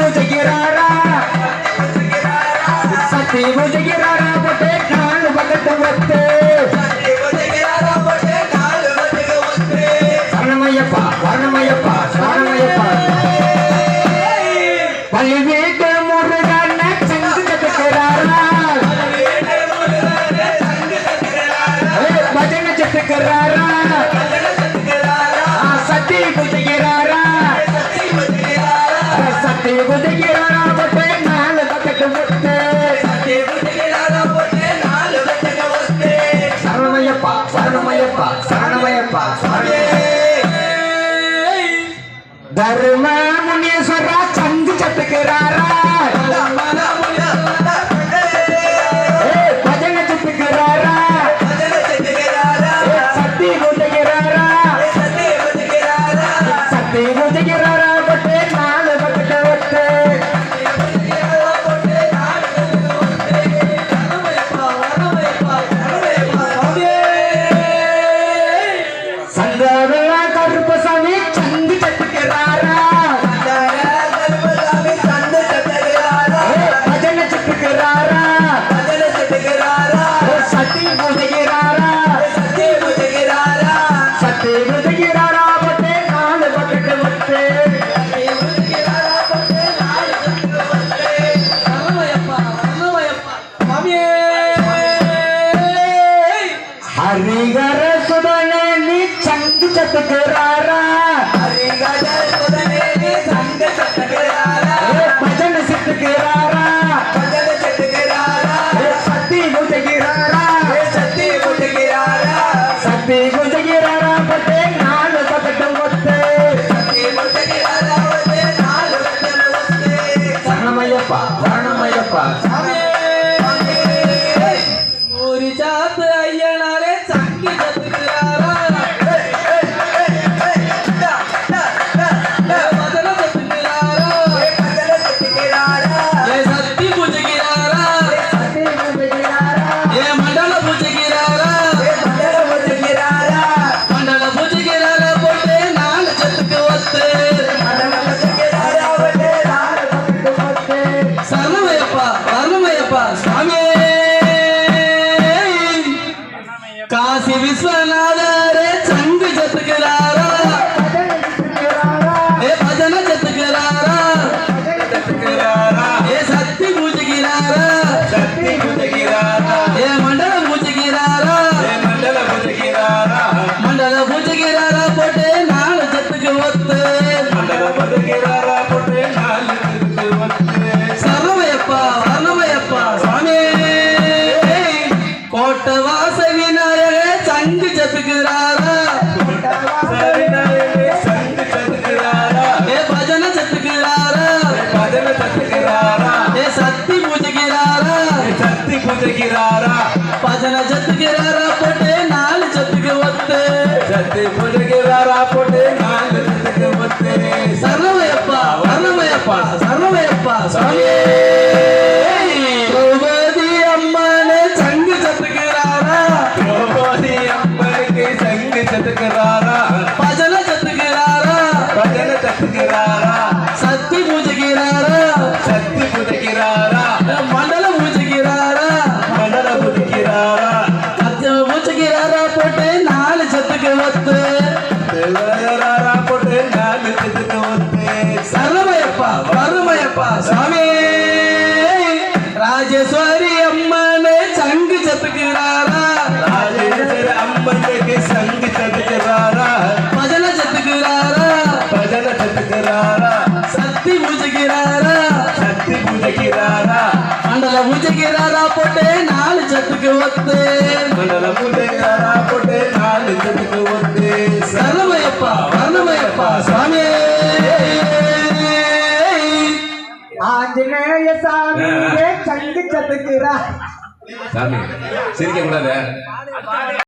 பூஜைக்கிறாரா சக்தி பூஜைக்கிறாரா போட்டு நாலு பக்கத்து ஒத்து சரணமையப்பா வரணமையப்பா சரணமையப்பா. பள்ளி முருகன் செஞ்சு கட்டுக்கிறாரா பஜனை செத்துக்கிறாரா சக்தி பூஜைக்கிறாரா தர்ம முனீஸ்வரா சங்கு சத்துக்கிறாரா ஏய், பஜனை சத்துக்கிறாரா சக்தி பூஜைக்கிறாரா? சக்தி பூஜைக்கிறாரா பட்டு நாலு பக்கத்தை ஒத்து சந்தவெல்லா ஹரிகர சுதனே நீ சங்கு சத்துக்கிறாரா ஏய், பஜனை சத்துக்கிறாரா ஏய், சக்தி பூஜைக்கிறாரா சக்தி பூஜைக்கிறாரா பட்டு நாலு ஒத்து சரணமையப்பா சரணமையப்பா فلا பூஜைக்கிறாரா பஜன சத்துக்கிறாரா போட்டு நாலு சத்துக்கு ஒத்து. சக்தி பூஜைக்கிறாரா போட்டு நாலு சத்துக்கு வந்து சரணமையப்பா வரணமையப்பா சரணமையப்பா சாமியே தேவராரா போட்டு நாலு சத்துக்கு வந்து. சரணமையப்பா வறுமையப்பா சாமி. ராஜேஸ்வரி அம்மனே சங்கு சத்துக்கிறாரா? ராஜேஸ்வர அம்மனுக்கு சங்கு சத்துக்கிறாரா? பஜன சத்துக்கிறாரா? பஜனை சத்துக்கிறாரா? சக்தி பூஜைக்கிறாரா? சக்தி பூஜைக்கிறாரா? மண்டல பூஜைக்கிறாரா போட்டு நாலு சத்துக்கு ஒத்து. சத்துக்கிறா சாமி சிரிக்க கூடாது.